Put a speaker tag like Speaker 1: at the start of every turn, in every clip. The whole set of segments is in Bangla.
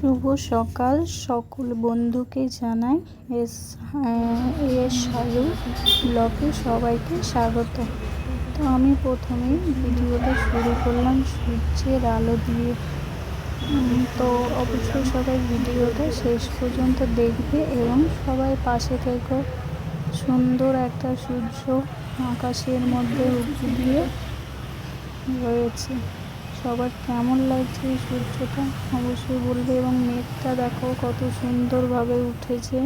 Speaker 1: শুভ সকাল। সকল বন্ধুকে জানাই এস এস সালু সবাইকে স্বাগত। তো আমি প্রথমেই ভিডিওটা শুরু করলাম সূর্যের আলো দিয়ে। তো অবশ্যই সবাই ভিডিওটা শেষ পর্যন্ত দেখবে এবং সবাই পাশে থেকে। সুন্দর একটা সূর্য আকাশের মধ্যে উঁকি দিয়ে রয়েছে। সবার কেমন লাগছে এই সূর্যটা? অবশ্যই বলবে এবং মেঘটা দেখো কত সুন্দরভাবে উঠেছে।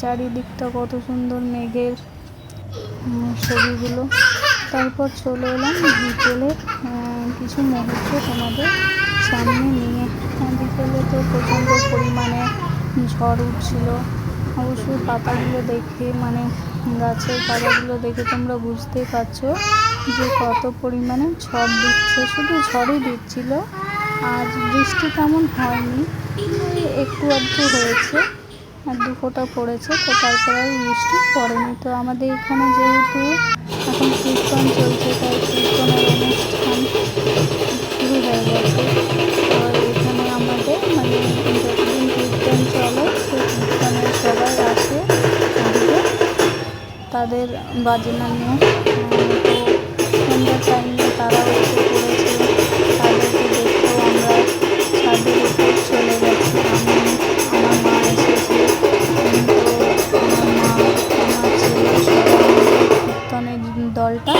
Speaker 1: চারিদিকটা কত সুন্দর মেঘের ছবিগুলো। তারপর চলে এলাম বিকেলে কিছু মুহূর্ত তোমাদের সামনে নিয়ে। বিকেলে তো প্রচণ্ড পরিমাণে ঝড় উঠছিল। অবশ্যই পাতাগুলো দেখে মানে গাছের পাতাগুলো দেখে তোমরা বুঝতেই পারছ। যে কত পরিমাণে ঝড় দিচ্ছে, শুধু ঝড়ই দিচ্ছিল। আজ বৃষ্টি তেমন হয়নি, একটু আধটু হয়েছে, আর দু ফোঁটা পড়েছে, তো তারপর আর বৃষ্টি পড়েনি। তো আমাদের এখানে যেহেতু এখন কীর্তন চলছে, তাই কীর্তনের অনুষ্ঠান শুরু হয়ে গেছে। তো এখানে আমাদের মানে যতদিন কীর্তন চলে, সেই কীর্তনে সবাই আসে, তাদের বাজনা নিয়ে। আহ, তো সন্ধ্যার টাইমে তারাও এসে পড়েছে। তাদেরকে দেখতেও আমরা ছাদের উপর চলে গেছি। আমি আমার মা এসেছে। উম, তো আমার মা আমার ছেলে সবাই কীর্তনের দলটা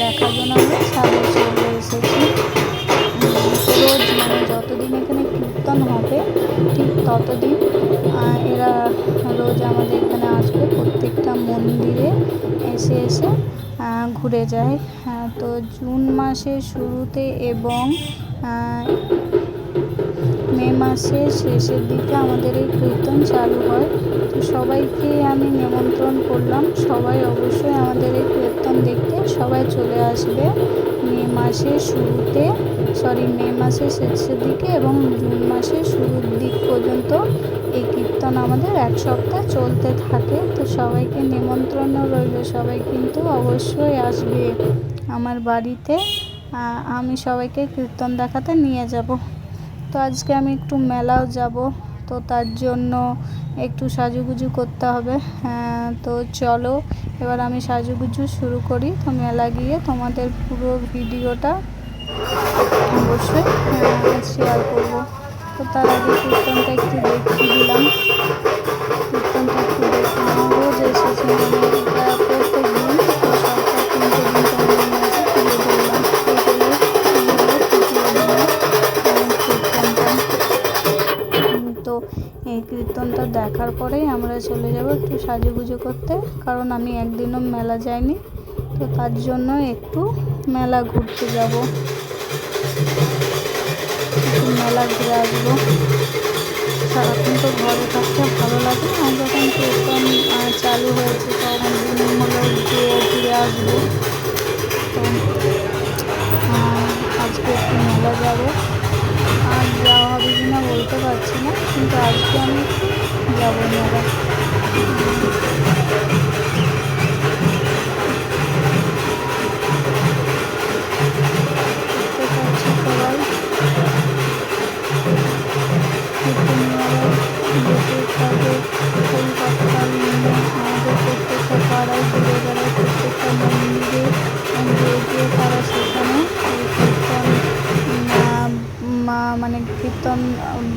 Speaker 1: দেখার জন্য আমরা ছাদে চলে এসেছি। রোজ মানে যতদিন এখানে কীর্তন হবে ঠিক ততদিন এরা রোজ আমাদের এখানে আসবে। প্রত্যেকটা মন্দিরে এসে এসে ঘুরে যায়। জুন মাসের শুরুতে এবং মে মাসের শেষের দিকে আমাদের এই কীর্তন চালু হয়। তো সবাইকে আমি নিমন্ত্রণ করলাম। সবাই অবশ্যই আমাদের এই কীর্তন দেখতে সবাই চলে আসবে মে মাসের শুরুতে সরি মে মাসের শেষের দিকে এবং জুন মাসের শুরুর দিক পর্যন্ত এই কীর্তন আমাদের এক সপ্তাহ চলতে থাকে। তো সবাইকে নিমন্ত্রণও রইল। সবাই কিন্তু অবশ্যই আসবে। আমার বাড়িতে আমি সবাইকে কীর্তন দেখাতে নিয়ে যাব। তো আজকে আমি একটু মেলাও যাব, তো তার জন্য একটু সাজুগুজু করতে হবে। তো চলো, এবার আমি সাজুগুজু শুরু করি। তো মেলা গিয়ে তোমাদের পুরো ভিডিওটা অবশ্যই শেয়ার করব। তো তার আগে কীর্তনটা একটু দেখিয়ে দিলাম। কীর্তনটা একটু দেখে। রোজ এসেছে এই কীর্তনটা দেখার পরেই আমরা চলে যাব একটু সাজুগুজু করতে, কারণ আমি একদিনও মেলা যাইনি, তো তার জন্য একটু মেলা ঘুরতে যাব। একটু মেলা ঘুরে আসব। সারাক্ষণ তো ঘরে থাকতে ভালো লাগে না যখন কীর্তন চালু হয়েছে তখন দিন হলো গিয়ে ঘুরে আসব। তো আজকে একটু মেলা যাব। যাওয়া না বলতে পারছি না কিন্তু আজকে আমি যাব মেলা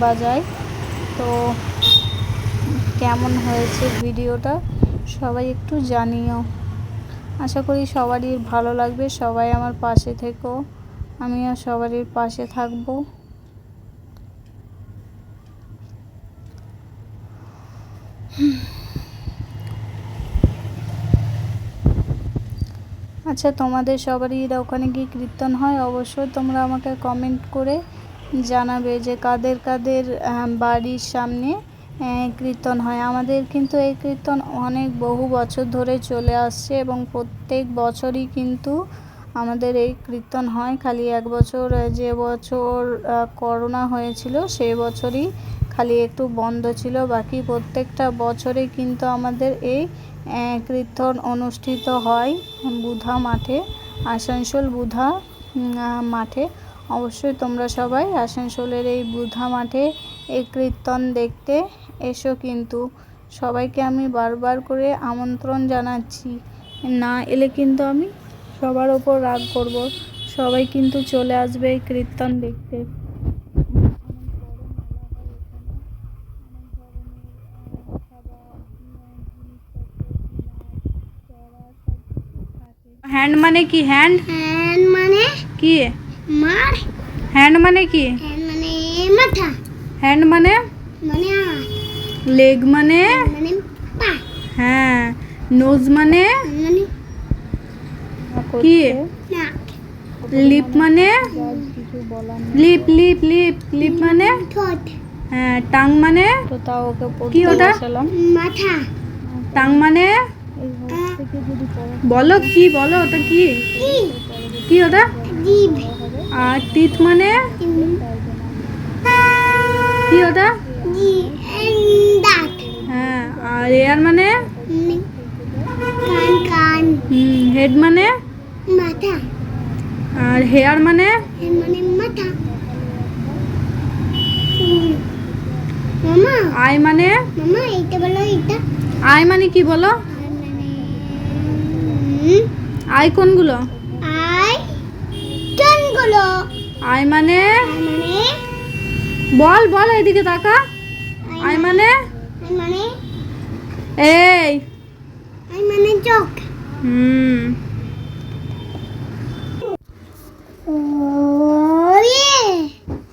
Speaker 1: বাজায়। তো কেমন হয়েছে ভিডিওটা সবাই একটু জানিও। আশা করি সবারই ভালো লাগবে। সবাই আমার পাশে থেকো। আমিও সবারই পাশে থাকব। আচ্ছা তোমাদের সবারই ওখানে কি কীর্তন হয়? অবশ্যই তোমরা আমাকে কমেন্ট করে জানাবে যে কাদের কাদের বাড়ির সামনে কীর্তন হয়। আমাদের কিন্তু এই কীর্তন অনেক বহু বছর ধরে চলে আসছে এবং প্রত্যেক বছরই কিন্তু আমাদের এই কীর্তন হয়। খালি এক বছর যে বছর করোনা হয়েছিল, সেই বছরই খালি একটু বন্ধ ছিল। বাকি প্রত্যেকটা বছরে কিন্তু আমাদের এই কীর্তন অনুষ্ঠিত হয় বুধা মাঠে, আসানসোল বুধা মাঠে। অবশ্যই তোমরা সবাই আসানসোলের এই বুধা মাঠে এই কীর্তন দেখতে এসো কিন্তু। সবাইকে আমি বারবার করে আমন্ত্রণ জানাচ্ছি। না এলে কিন্তু আমি সবার ওপর রাগ করব। সবাই কিন্তু চলে আসবে এই কীর্তন দেখতে। হ্যান্ড মানে কি? হ্যান্ড?
Speaker 2: হ্যান্ড মানে
Speaker 1: কি?
Speaker 2: মার।
Speaker 1: হ্যান্ড মানে কি?
Speaker 2: হ্যান মানে মাথা।
Speaker 1: হ্যান্ড মানে?
Speaker 2: মানে
Speaker 1: লেগ মানে?
Speaker 2: মানে পা।
Speaker 1: হ্যাঁ। নোজ মানে?
Speaker 2: মানে
Speaker 1: কি? লিপ মানে? লিপ লিপ লিপ লিপ মানে?
Speaker 2: ঠোঁট।
Speaker 1: হ্যাঁ টাং মানে? কি ওটা?
Speaker 2: মাথা।
Speaker 1: টাং মানে? বলো কি বলো ওটা কি?
Speaker 2: কি?
Speaker 1: কি ওটা?
Speaker 2: জিভ
Speaker 1: আর টিথ মানে? কি ওটা? হ্যাঁ আর এয়ার মানে?
Speaker 2: কান
Speaker 1: হেড মানে?
Speaker 2: মাথা
Speaker 1: আর হেয়ার মানে?
Speaker 2: মানে মাথা মামা
Speaker 1: আই মানে?
Speaker 2: মামা এইটা বলো এইটা
Speaker 1: আই মানে কি বলো?
Speaker 2: আর মানে
Speaker 1: আই কোনগুলো?
Speaker 2: আই কানগুলো
Speaker 1: আই মানে
Speaker 2: মানে
Speaker 1: বল বল এদিকে তাকা। আই মানে
Speaker 2: আই মানে
Speaker 1: এই।
Speaker 2: আই মানে চোখ।
Speaker 1: হুম।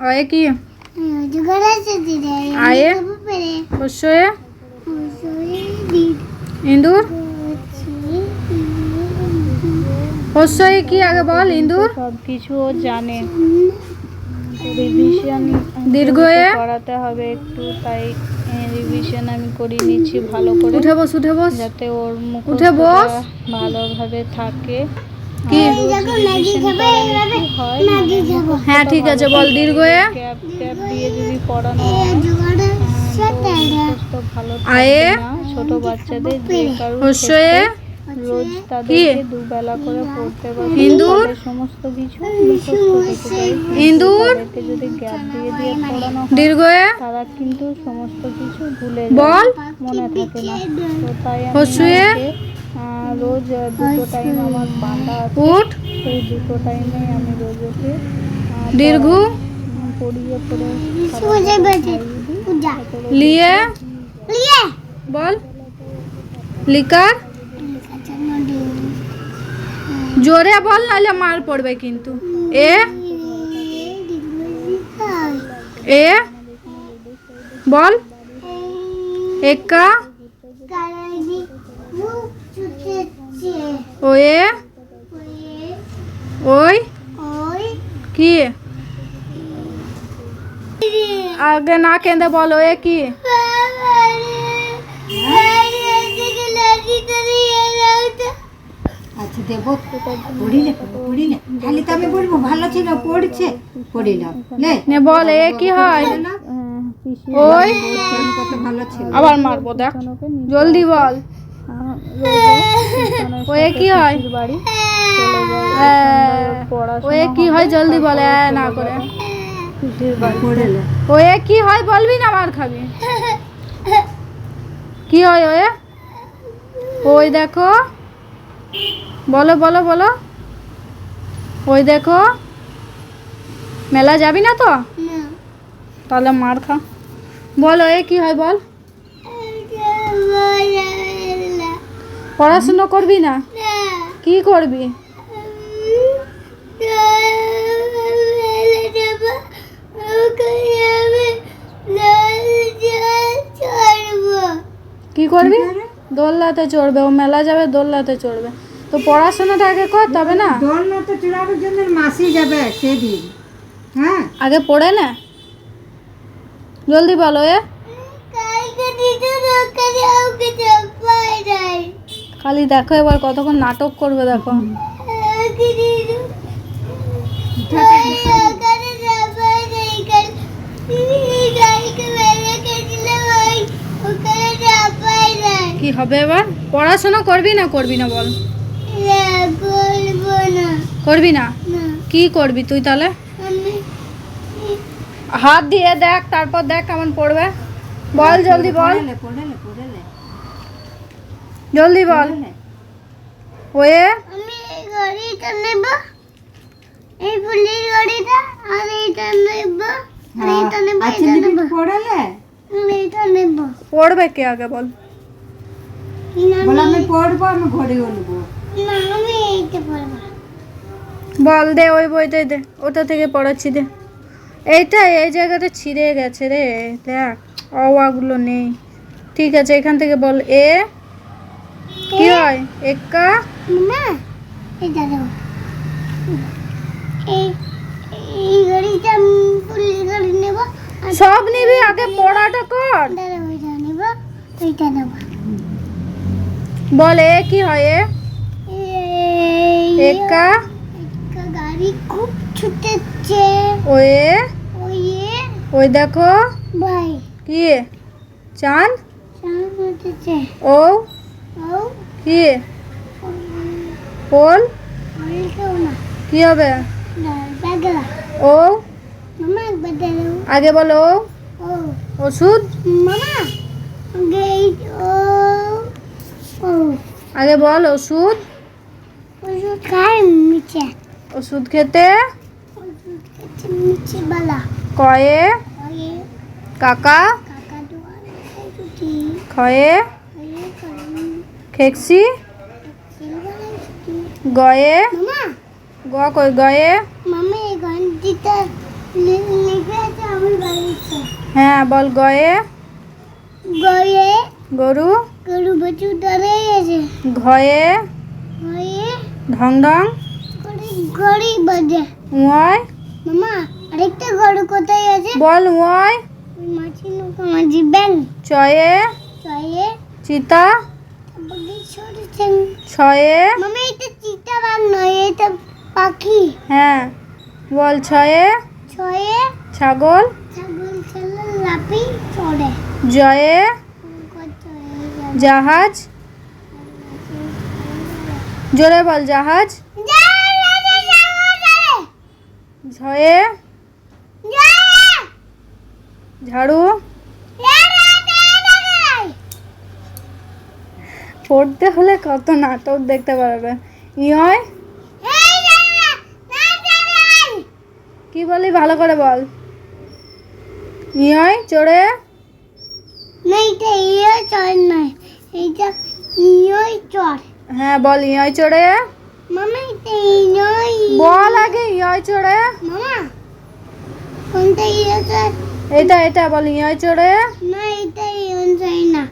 Speaker 1: আয়ে কি? আয়ে? ইন্দুর? হস্যয়ে কি আগে বল ইন্দুর?
Speaker 3: সব কিছু ও জানে। রিভিশন
Speaker 1: দীর্ঘয়ে
Speaker 3: করাতে হবে একটু তাই রিভিশন আমি করিয়ে নিচ্ছি ভালো করে।
Speaker 1: উঠে বস উঠে বস।
Speaker 3: যাতে ওর মুখ
Speaker 1: উঠে বস।
Speaker 3: ভালোভাবে থাকে।
Speaker 1: কি?
Speaker 3: আর
Speaker 2: ম্যাগি খাবে এইভাবে
Speaker 3: হয়
Speaker 2: ম্যাগি খাব
Speaker 1: হ্যাঁ ঠিক আছে বল দীর্ঘয়ে
Speaker 3: ক্যাপ ক্যাপ দিয়ে যদি পড়ানো হয় ভালো
Speaker 1: আয়ে?
Speaker 3: ছোট বাচ্চাদের যে ক্ষেত্রে রোজ তাদেরকে দুবেলা করে পড়তে বসে
Speaker 1: ইন্দুর?
Speaker 3: তাদের সমস্ত কিছু মুখস্থ থেকে যায়
Speaker 1: ইন্দুর?
Speaker 3: তাদেরকে যদি গ্যাপ দিয়ে দিয়ে পড়ানো হয়
Speaker 1: দীর্ঘয়ে
Speaker 3: তারা কিন্তু সমস্ত কিছু ভুলে
Speaker 1: বল।
Speaker 3: যায় মনে থাকে না। তো তাই আমি
Speaker 1: হস্যয়ে?
Speaker 3: ওকে, আহ, রোজ আহ, দুটো টাইম আমার বাঁধা আছে।
Speaker 1: উঠ।
Speaker 3: সেই দুটো টাইমে আমি রোজ ওকে আহ,
Speaker 1: দীর্ঘ?
Speaker 3: পড়াই, পড়িয়ে পড়ে
Speaker 2: সোজা বেজে। পূজা
Speaker 1: লিয়ে
Speaker 2: লিয়ে
Speaker 1: বল লিকার
Speaker 2: আচ্ছা নদী
Speaker 1: জোরে বল, নাহলে মার পড়বে কিন্তু। এ? এ? বল। একা?
Speaker 2: ওয়ে?
Speaker 1: ওই? কি? আগে না কেঁদে বলো এ কি?
Speaker 4: দেবো পড়িলে পড়িলে। খালি তো আমি বলব ভালো ছিল পড়ছে। পড়িলাম। নে।
Speaker 1: বল এ কি হয়? ওই
Speaker 4: কত ভালো ছিল।
Speaker 1: আবার মারবো দেখ। জলদি বল। ও এ কি হয়?
Speaker 3: বাড়ি
Speaker 1: হ্যাঁ। কি হয়? জলদি বল। না করে।
Speaker 4: পড়িলে।
Speaker 1: ও এ কি হয়? বলবি না মার খাবি। কি হয় ওয়ে ওই দেখো। বলো বলো বলো। ওই দেখো। মেলা যাবি না তো? তাহলে মার খা। বলো এ কি হয় বল? পড়াশুনো করবি না? কি করবি? কি করবি? দোলনাতে চড়বে। ও মেলা যাবে দোলনাতে চড়বে। তো পড়াশোনাটা আগে কর তবে না?
Speaker 4: তো চূড়ানোর জন্য মাসি যাবে সেদিন হ্যাঁ?
Speaker 1: আগে পড়ে না। জলদি বলো এ। খালি দেখো এবার কতক্ষণ নাটক করবে দেখো। কি হবে এবার? পড়াশোনা করবি না করবি না বল। করবি না? কি করবি তুই তাহলে?
Speaker 3: হাত দিয়ে দেখ তারপর দেখ কেমন পড়বে। বল জলদি বল। জলদি বল। ওয়ে।
Speaker 2: আমি এই গাড়িটা নেব। এই ফুলের গাড়িটা আর এইটা নেব। আর এইটা নেব
Speaker 4: আচ্ছা
Speaker 2: নেব
Speaker 4: পড়েলে
Speaker 2: আর এইটা নেব।
Speaker 3: পড়বে কে আগে বল।
Speaker 2: না আমি
Speaker 4: পড়ব আমি
Speaker 2: না আমি এইটা পড়ব।
Speaker 3: বল দে ওই বইতে দে ওটা থেকে পড়াচ্ছি দে। এইটা এই জায়গাটা ছিঁড়ে গেছে রে দেখ অওয়াগুলো নেই। ঠিক আছে এখান থেকে বল এ? কি হয়? এক্কা?
Speaker 2: না এটা দেব। এই এই গাড়িটা গাড়ি নেব।
Speaker 3: সব নিবি আগে পড়াটা কর।
Speaker 2: দাঁড়া ওইটা নেব এইটা নেব।
Speaker 3: বল এ কি হয় এ?
Speaker 2: এই
Speaker 3: এক্কা
Speaker 2: খুব ছুটেছে।
Speaker 3: ওয়ে?
Speaker 2: ওই
Speaker 3: ওই দেখো।
Speaker 2: ভাই।
Speaker 3: কি? চাঁদ
Speaker 2: সামনে উঠেছে
Speaker 3: ও?
Speaker 2: ও?
Speaker 3: কি? পোল কি হবে? ও? আগে বলো।
Speaker 2: ও?
Speaker 3: ওষুধ? আগে বল ওষুধ?
Speaker 2: ওষুধ খাই মিছে
Speaker 3: ওষুধ খেতে? কয়ে? কাকা? খয়ে? খেকসি গয়ে? গ কই গয়ে? হ্যাঁ বল গয়ে।
Speaker 2: গয়ে।
Speaker 3: গরু?
Speaker 2: গরু বাছু
Speaker 3: ঘয়ে? ঢং ঢং
Speaker 2: গড়ি বাজে।
Speaker 3: উয়
Speaker 2: মামা আরেকটা গরু কোথায় আছে?
Speaker 3: বল উয়
Speaker 2: ওই মাছি নৌকা মাঝি ব্যাং
Speaker 3: চয়ে
Speaker 2: চয়ে
Speaker 3: চিতা। ছয়ে।
Speaker 2: মামা এটা চিতা বাঘ নয় এটা পাখি।
Speaker 3: হ্যাঁ। বল ছয়ে।
Speaker 2: ছয়ে।
Speaker 3: ছাগল।
Speaker 2: ছাগল ছেলে লাপি চড়ে।
Speaker 3: জয়ে। জাহাজ। জোরে বল জাহাজ। ঝয়ে ঝাড়ু। পড়তে হলে কত নাটক দেখতে পারবে। ইয় কি বলি ভালো করে বল। ইয় চড়ে।
Speaker 2: না এটা ইয়ে চড় নয়। ইয়ে চড়।
Speaker 3: হ্যাঁ বল ইয় চড়ে।
Speaker 2: মামা
Speaker 3: বল আগে ইয় চড়ে।
Speaker 2: মামা কোনটা ইয়ে চড়
Speaker 3: এটা এটা বল ইয় চড়ে।
Speaker 2: না এটা চড় না।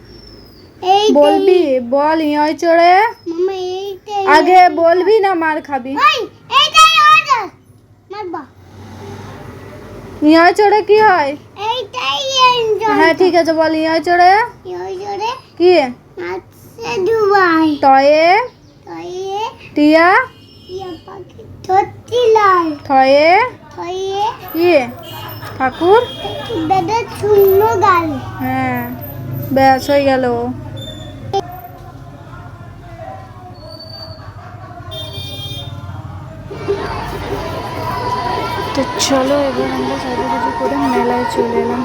Speaker 2: এই
Speaker 3: বলবি বল ইয় চড়ে।
Speaker 2: মামা এইটা
Speaker 3: আগে বলবি না মার খাবি।
Speaker 2: ওই এইটা ইয়ে মারবা।
Speaker 3: ইয় চড়ে কি হয়?
Speaker 2: এইটা ইয়ে
Speaker 3: হ্যাঁ ঠিক আছে বল ইয় চড়ে।
Speaker 2: ইয়ে চড়ে
Speaker 3: কি?
Speaker 2: আছে দুবাই তয়ে।
Speaker 3: টিয়া?
Speaker 2: ইয়া
Speaker 3: থয়ে? কি ঠাকুর? হ্যাঁ ব্যাস হয়ে গেল। তো চলো এবার আমরা সাজুগুজু করে মেলায় চলে এলাম।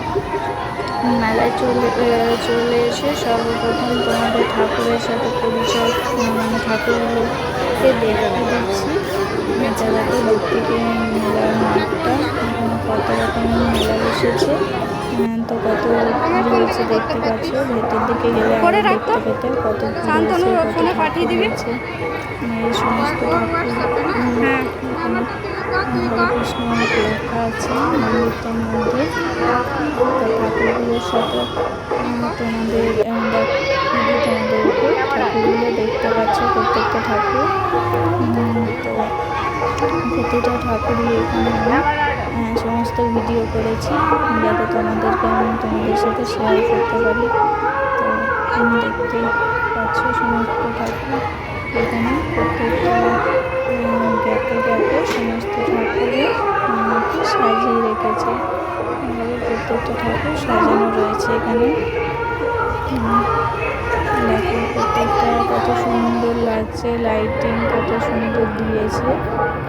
Speaker 3: মেলায় চলে চলে এসে সর্বপ্রথম তোমাদের ঠাকুরের সাথে পরিচয় উম, ঠাকুরগুলোকে দেখতে দিচ্ছি জায়গাটা দুদিকে মেলার মাঠটা কত রকমের মেলা বসেছে তো কত হয়েছে দেখতে পাচ্ছ ভেতর দিকে গেলে আরও দেখতে পেতে কত হয়েছে পাঠিয়ে দিবি। এই সমস্ত ঠাকুর উম, কৃষ্ণ লেখা আছে মন্দিরটার মধ্যে ঠাকুরগুলোর সাথে তোমাদের তোমাদেরকে ঠাকুরগুলো দেখতে পাচ্ছ প্রত্যেকটা ঠাকুর। প্রতিটা ঠাকুরই এখানে আমি সমস্ত ভিডিও করেছি যাতে তোমাদেরকে আমি তোমাদের সাথে শেয়ার করতে পারি। তো আমি দেখতে পাচ্ছ সমস্ত ঠাকুর। এখানে প্রত্যেকটা গ্যাপে গ্যাপে সমস্ত ঠাকুরে সাজিয়ে রেখেছে। এভাবে প্রত্যেকটা ঠাকুর সাজানো রয়েছে এখানে। দেখো, প্রত্যেকটা কত সুন্দর লাগছে লাইটিং কত সুন্দর দিয়েছে,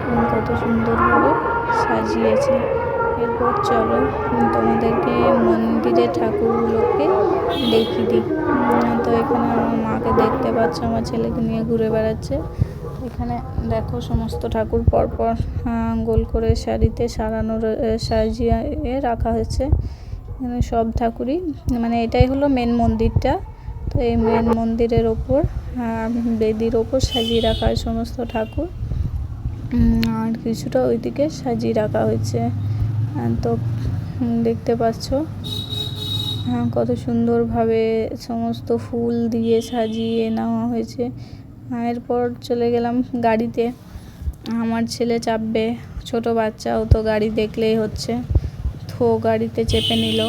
Speaker 3: এবং কত সুন্দরভাবে সাজিয়েছে।
Speaker 1: এরপর চলো, তোমাদেরকে মন্দিরের ঠাকুরগুলোকে দেখিয়ে দিই। তো এখানে আমার মাকে দেখতে পাচ্ছ, আমার ছেলেকে নিয়ে ঘুরে বেড়াচ্ছে। এখানে দেখো সমস্ত ঠাকুর পরপর গোল করে শাড়িতে সারানো সাজিয়ে রাখা হয়েছে। এখানে সব ঠাকুরই মানে এটাই হলো মেন মন্দিরটা। তো এই মেন মন্দিরের ওপর বেদির ওপর সাজিয়ে রাখা হয় সমস্ত ঠাকুর। আর কিছুটা ওইদিকে সাজিয়ে রাখা হয়েছে। তো দেখতে পাচ্ছ হ্যাঁ কত সুন্দরভাবে সমস্ত ফুল দিয়ে সাজিয়ে নেওয়া হয়েছে। এরপর চলে গেলাম গাড়িতে। আমার ছেলে চাপবে, ছোট বাচ্চাও তো গাড়ি দেখলেই হচ্ছে। তো গাড়িতে চেপে নিল।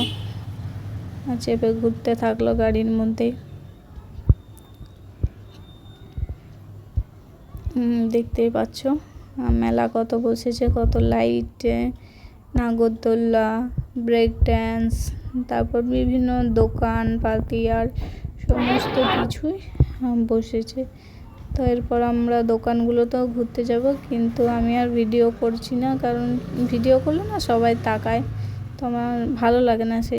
Speaker 1: চেপে ঘুরতে থাকল গাড়ির মধ্যেই। দেখতেই পাচ্ছ, মেলা কত বসেছে, কত লাইট নাগরদোল্লা ব্রেক ড্যান্স তারপর বিভিন্ন দোকান পাতি আর সমস্ত কিছুই বসেছে। তো এরপর আমরা দোকানগুলোতেও ঘুরতে যাব, কিন্তু আমি আর ভিডিও করছি না, কারণ ভিডিও করলে না সবাই তাকায়। তো আমার ভালো লাগে না সেই